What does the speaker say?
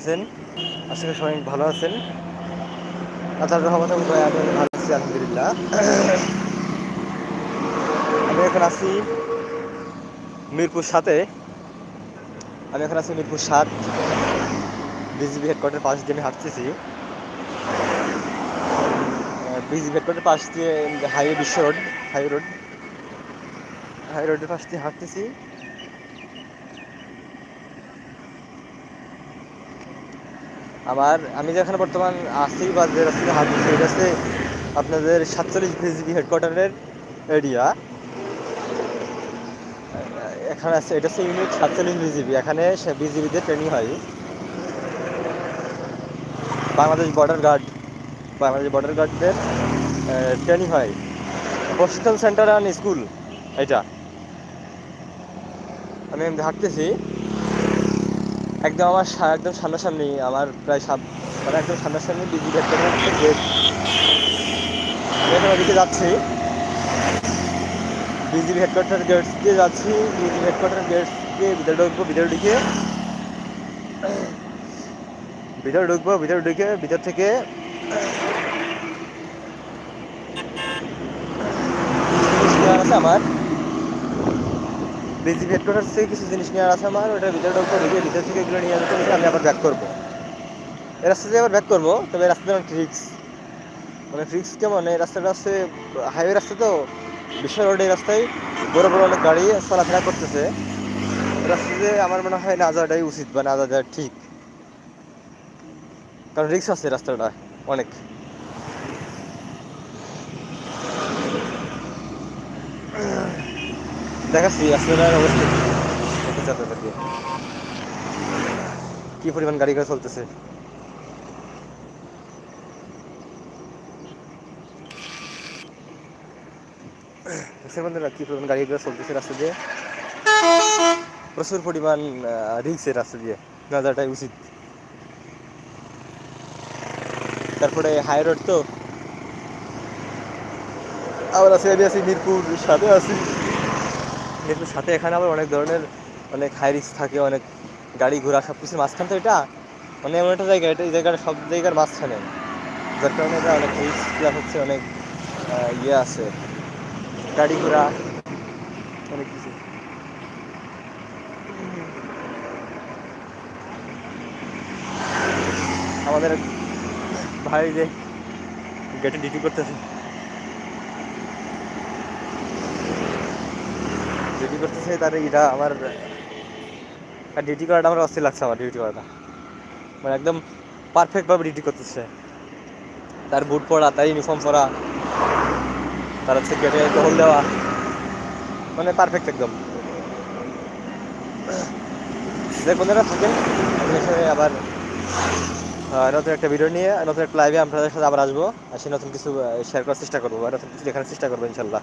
আছেন? আশা করি সবাই ভালো আছেন। আল্লাহর রহমতে আমি ভালো আছি, আলহামদুলিল্লাহ। আমি এখন আছি মিরপুর সাথে আমি এখন আছি মিরপুর সাত। বিজিবি হেডকোয়ার্টার পাশ দিয়ে আমি হাঁটতেছি। বিজিবি হেডকোয়ার্টার পাশ দিয়ে হাইওয়ে বিশ্ব রোড হাই রোড হাই রোডের পাশ দিয়ে হাঁটতেছি। আমার, আমি যেখানে বর্তমান আছি বা যে রাস্তাতে হাঁটছি এটা হচ্ছে আপনাদের সাতচল্লিশ বিজিবি হেডকোয়ার্টারের এরিয়া এখানে আছে, এটা হচ্ছে ইউনিট সাতচল্লিশ বিজিবি এখানে বিজিবিদের ট্রেনিং হয়। Bangladesh border guard Bangladesh border গার্ডদের training হয়। প্রশিক্ষণ সেন্টার অ্যান্ড স্কুল এটা। আমি হাঁটতেছি। একদম আমার একদম সামনাসামনি, আমার প্রায় সাত মানে একদম সামনাসামনি বিজি গেট আমি ওদিকে যাচ্ছি। বিজিবি হেডকোয়ার্টার গেটস দিয়ে যাচ্ছি। বিজিবি হেডকোয়ার্টার গেটস দিয়ে ভিতরে ঢুকবো, ভিতরে ঢুকে ভিতরে ঢুকবো, ভিতরে ঢুকে, ভিতর থেকে আমার? বিজিবি হেডকোয়ার্টার থেকে কিছু জিনিস নেওয়ার আছে আমার, ওটার ভিতরে ঢুকবো, ঢুকে ভিতর থেকে এগুলো নিয়ে যেতে আমি আবার ব্যাক করব। এই রাস্তা দিয়ে আবার ব্যাক করব, তবে রাস্তাটা অনেক রিক্স মানে রিক্স কেমন? এই রাস্তাটা হচ্ছে হাইওয়ে রাস্তা তো বিশ্ব রোড এই রাস্তায়, বড় বড় অনেক গাড়ি চলাফেরা করতেছে। এই রাস্তাতে আমার মনে হয় না যাওয়াটাই উচিত বা না যাওয়া ঠিক। কারণ রিক্স আছে রাস্তাটা অনেক। দেখাচ্ছি রাস্তাটার অবস্থা কি? পরিমাণ গাড়ি ঘোড়া চলতেছে? দেখছেন কি পরিমাণ গাড়ি ঘোড়া চলতেছে রাস্তা দিয়ে? প্রচুর পরিমাণ রিক্সের রাস্তা দিয়ে। না, যাওয়াটাই উচিত। তারপরে হাই রোড তো। আবার আছে, আমি আছি মিরপুর, সাথে আছি। মিরপুর সাথে এখানে আবার অনেক ধরনের অনেক হাই রিস্ক থাকে, অনেক গাড়ি ঘোড়া সব কিছুর মাঝখান তো এটা মানে এমন একটা জায়গা, এটা এই জায়গাটা সব জায়গার মাঝখানে। যার কারণে এটা অনেক রিক্স প্লাস হচ্ছে, অনেক ইয়ে আছে। গাড়ি ঘোড়া, অনেক কিছু। আমাদের ভাই যে গেটে ডিউটি করতেছে। ডিউটি করতেছে, তার এটা আমার, আর ডিউটি করাটা আমার অস্থির লাগছে আমার ডিউটি করাটা। মানে একদম পারফেক্টভাবে ডিউটি করতেছে। তার বুট পরা, তার ইউনিফর্ম পরা, তার হচ্ছে গেটে টহল দেওয়া। মানে পারফেক্ট একদম। যে বন্ধুরা থাকেন আবার নতুন একটা ভিডিও নিয়ে, নতুন একটা লাইভে আপনাদের সাথে আবার আসব। আসি নতুন কিছু শেয়ার করার চেষ্টা করব নতুন কিছু দেখানোর চেষ্টা করব, ইনশাল্লাহ।